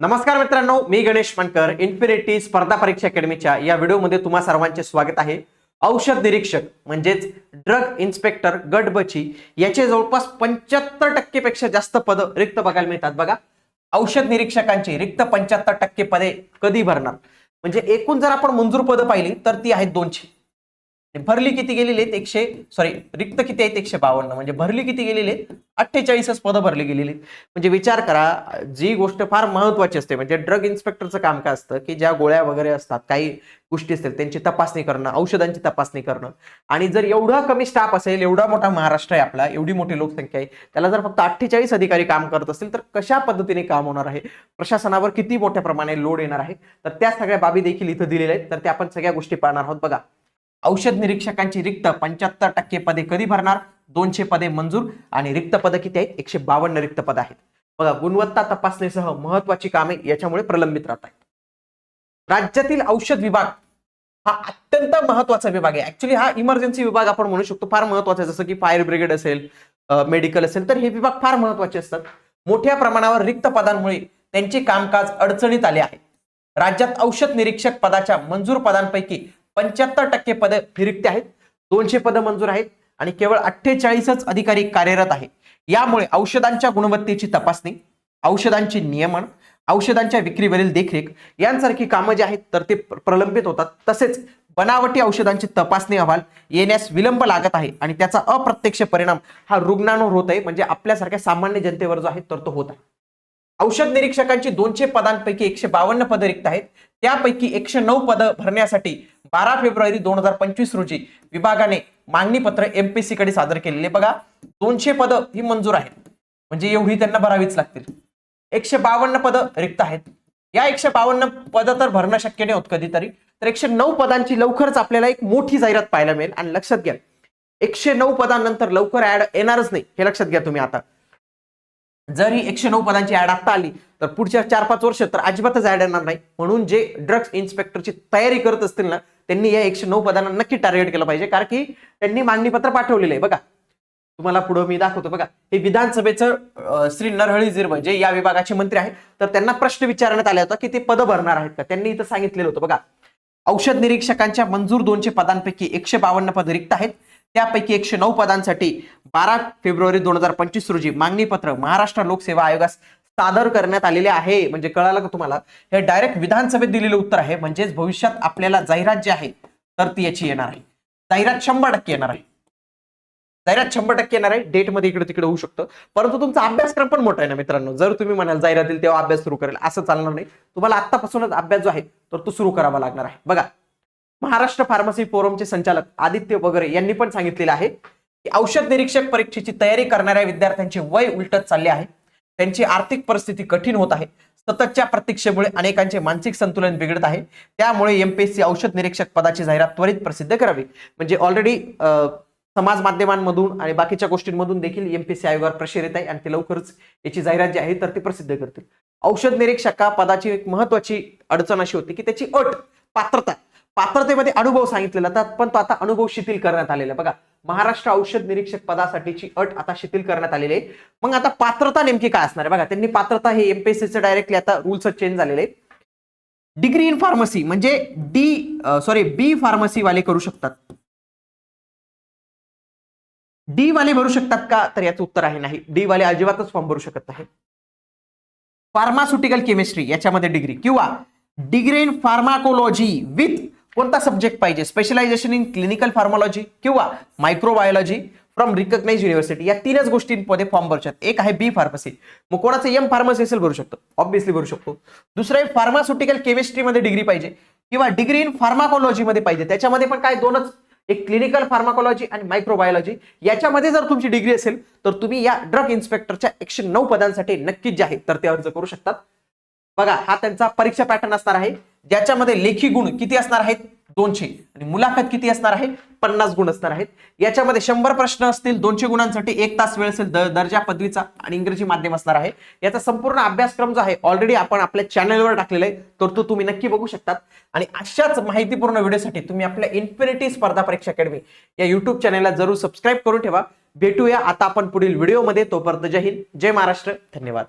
नमस्कार मित्रांनो मी गणेश मानकर इन्फिनिटी स्पर्धा परीक्षा अकॅडमीच्या या व्हिडिओमध्ये तुम्हा सर्वांचे स्वागत आहे. औषध निरीक्षक म्हणजेच ड्रग इन्स्पेक्टर गट बची याचे जवळपास पंच्याहत्तर टक्केपेक्षा जास्त पद रिक्त बघायला मिळतात बघा. औषध निरीक्षकांची रिक्त पंच्याहत्तर टक्के पदे कधी भरणार? म्हणजे एकूण जर आपण मंजूर पदं पाहिली तर ती आहेत दोनशे. भरली किती गेलेली आहेत? एकशे सॉरी रिक्त किती आहेत? एकशे बावन्न. म्हणजे भरली किती गेलेली आहेत? अठ्ठेचाळीसच पदं भरली गेलेली. म्हणजे विचार करा जी गोष्ट फार महत्वाची असते म्हणजे ड्रग इन्स्पेक्टरचं काम काय असतं की ज्या गोळ्या वगैरे असतात काही गोष्टी असतील त्यांची तपासणी करणं औषधांची तपासणी करणं. आणि जर एवढा कमी स्टाफ असेल एवढा मोठा महाराष्ट्र आहे आपला एवढी मोठी लोकसंख्या आहे त्याला जर फक्त अठ्ठेचाळीस अधिकारी काम करत असतील तर कशा पद्धतीने काम होणार आहे? प्रशासनावर किती मोठ्या प्रमाणे लोड येणार आहे? तर त्या सगळ्या बाबी देखील इथं दिलेल्या आहेत तर त्या आपण सगळ्या गोष्टी पाहणार आहोत. बघा औषध निरीक्षकांची रिक्त पंच्याहत्तर टक्के पदे कधी भरणार? दोनशे पदे मंजूर आणि रिक्त पदं किती आहेत? एकशे बावन्न रिक्त पद आहेत. बघा गुणवत्ता तपासणीसह महत्वाची कामे याच्यामुळे प्रलंबित राहत आहेत. राज्यातील औषध विभाग हा अत्यंत महत्त्वाचा विभाग आहे. ऍक्च्युली हा इमर्जन्सी विभाग आपण म्हणू शकतो फार महत्त्वाचा आहे. जसं की फायर ब्रिगेड असेल मेडिकल असेल तर हे विभाग फार महत्त्वाचे असतात. मोठ्या प्रमाणावर रिक्त पदांमुळे त्यांचे कामकाज अडचणीत आले आहे. राज्यात औषध निरीक्षक पदाच्या मंजूर पदांपैकी पंच्याहत्तर टक्के पद रिक्त आहेत. दोनशे पदं मंजूर आहेत. आणि केवळ अठ्ठेचाळीसच अधिकारी कार्यरत आहे यामुळे औषधांच्या गुणवत्तेची तपासणी औषधांचे नियमन औषधांच्या विक्रीवरील देखरेख यांसारखी कामं जी आहेत तर ते प्र- प्रलंबित होतात. तसेच बनावटी औषधांची तपासणी अहवाल येण्यास विलंब लागत आहे आणि त्याचा अप्रत्यक्ष परिणाम हा रुग्णांवर होत आहे. म्हणजे आपल्यासारख्या सामान्य जनतेवर जो आहे तर तो होत आहे. औषध निरीक्षकांची दोनशे पदांपैकी एकशे बावन्न पदं रिक्त आहेत. त्यापैकी एकशे नऊ पदं भरण्यासाठी बारा फेब्रुवारी दोन हजार पंचवीस रोजी विभागाने मागणी पत्र एमपीसी कडे सादर केलेले. बघा दोनशे पदं ही मंजूर आहेत. म्हणजे एवढी त्यांना भरावीच लागतील. एकशे बावन्न पदं रिक्त आहेत. या एकशे बावन्न पदं तर भरणं शक्य नाही होत कधीतरी. तर एकशे नऊ पदांची लवकरच आपल्याला एक मोठी जाहिरात पाहायला मिळेल. आणि लक्षात घ्या एकशे नऊ पदांनंतर लवकर ऍड येणारच नाही. हे लक्षात घ्या तुम्ही आता. जर ही एकशे नऊ पदांची ऍड आता आली तर पुढच्या चार पाच वर्ष तर अजिबातच ऍड येणार नाही. म्हणून जे ड्रग्स इन्स्पेक्टरची तयारी करत असतील ना त्यांनी या एकशे नऊ पदांना नक्की टार्गेट केलं पाहिजे. कारण की त्यांनी मागणी पत्र पाठवलेलं आहे. बघा तुम्हाला पुढे मी दाखवतो. बघा हे विधानसभेचं श्री नरहळी जिरवळ जे म्हणजे या विभागाचे मंत्री आहेत. तर त्यांना प्रश्न विचारण्यात आला होता की ते पदं भरणार आहेत का? त्यांनी इथं सांगितलेलं होतं. बघा औषध निरीक्षकांच्या मंजूर दोनशे पदांपैकी एकशे बावन्न पद रिक्त आहेत. त्यापैकी एकशे नऊ पदांसाठी बारा फेब्रुवारी दोन हजार पंचवीस रोजी मागणी पत्र महाराष्ट्र लोकसेवा आयोगास सादर करण्यात आलेले आहे. म्हणजे कळालं का तुम्हाला? हे डायरेक्ट विधानसभेत दिलेलं उत्तर आहे. म्हणजेच भविष्यात आपल्याला जाहिरात जी आहे तर ती याची येणार आहे. जाहिरात शंभर टक्के येणार आहे. जाहिरात शंभर टक्के येणार आहे. डेटमध्ये इकडे तिकडे होऊ शकतं. परंतु तुमचा अभ्यासक्रम पण मोठा आहे ना मित्रांनो? जर तुम्ही म्हणाल जाहिरात दिली तेव्हा अभ्यास सुरू करेल. असं चालणार नाही. तुम्हाला आतापासूनच अभ्यास जो आहे तर तो सुरू करावा लागणार आहे. बघा महाराष्ट्र फार्मसी फोरमचे संचालक आदित्य वगैरे यांनी पण सांगितलेलं आहे. औषध निरीक्षक परीक्षेची तयारी करणाऱ्या विद्यार्थ्यांचे वय उलटत चालले आहे. त्यांची आर्थिक परिस्थिती कठीण होत आहे. सततच्या प्रतीक्षेमुळे अनेकांचे मानसिक संतुलन बिघडत आहे. त्यामुळे एमपीएससी औषध निरीक्षक पदाची जाहिरात त्वरित प्रसिद्ध करावी. म्हणजे ऑलरेडी समाज माध्यमांमधून आणि बाकीच्या गोष्टींमधून देखील एमपीएससी आयोगावर प्रेशर येत आहे आणि ते लवकरच याची जाहिरात जी आहे तर ती प्रसिद्ध करतील. औषध निरीक्षका पदाची एक महत्वाची अडचण अशी होती की त्याची अट पात्रता. पात्रतेमध्ये अनुभव सांगितलेला तर पण तो आता अनुभव शिथिल करण्यात आलेला बघा महाराष्ट्र औषध निरीक्षक पदासाठीची अट आता शिथिल करण्यात आलेली आहे. मग आता पात्रता नेमकी काय असणार आहे? बघा त्यांनी पात्रता हे एमपीएससीचं डायरेक्टली आता रुल्स चेंज झालेले आहे. डिग्री इन फार्मसी म्हणजे डी सॉरी बी फार्मसी वाले करू शकतात. डी वाले भरू शकतात का? तर याचं उत्तर आहे नाही. डी वाले अजिबातच फॉर्म भरू शकत नाही. फार्मास्युटिकल केमिस्ट्री याच्यामध्ये डिग्री किंवा डिग्री इन फार्माकोलॉजी विथ कोणता सब्जेक्ट पाहिजे? स्पेशलायझेशन इन क्लिनिकल फार्मॉलॉजी किंवा मायक्रोबायोलॉजी फ्रॉम रिकग्नाइज युनिव्हर्सिटी या तीनच गोष्टींमध्ये फॉर्म भरू शकतात एक आहे बी फार्मसी मग कोणाचं एम फार्मसी असेल भरू शकतो. ऑब्व्हियसली भरू शकतो. दुसरं आहे फार्मास्युटिकल केमिस्ट्रीमध्ये डिग्री पाहिजे. किंवा डिग्री इन फार्माकोलॉजीमध्ये पाहिजे. त्याच्यामध्ये पण काय दोनच. एक क्लिनिकल फार्माकोलॉजी आणि मायक्रोबायोलॉजी याच्यामध्ये जर तुमची डिग्री असेल तर तुम्ही या ड्रग इन्स्पेक्टरच्या एकशे नऊ पदांसाठी नक्कीच जे आहे तर ते अर्ज करू शकतात. बघा हा त्यांचा परीक्षा पॅटर्न असणार आहे. ज्याच्यामध्ये लेखी गुण किती असणार आहेत? दोनशे. आणि मुलाखत किती असणार आहे? पन्नास गुण असणार आहेत. याच्यामध्ये शंभर प्रश्न असतील दोनशे गुणांसाठी एक तास वेळ असेल दर्जा पदवीचा आणि इंग्रजी माध्यम असणार आहे. याचा संपूर्ण अभ्यासक्रम जो आहे ऑलरेडी आपण आपल्या चॅनलवर टाकलेला आहे तर तो तुम्ही नक्की बघू शकतात. आणि अशाच माहितीपूर्ण व्हिडिओसाठी तुम्ही आपल्या इन्फिनिटी स्पर्धा परीक्षा अकॅडमी या युट्यूब चॅनलला जरूर सबस्क्राईब करून ठेवा. भेटूया. आता आपण पुढील व्हिडिओमध्ये. तोपर्यंत जय हिंद जय महाराष्ट्र. धन्यवाद.